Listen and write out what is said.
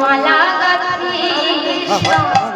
মালা গাছি।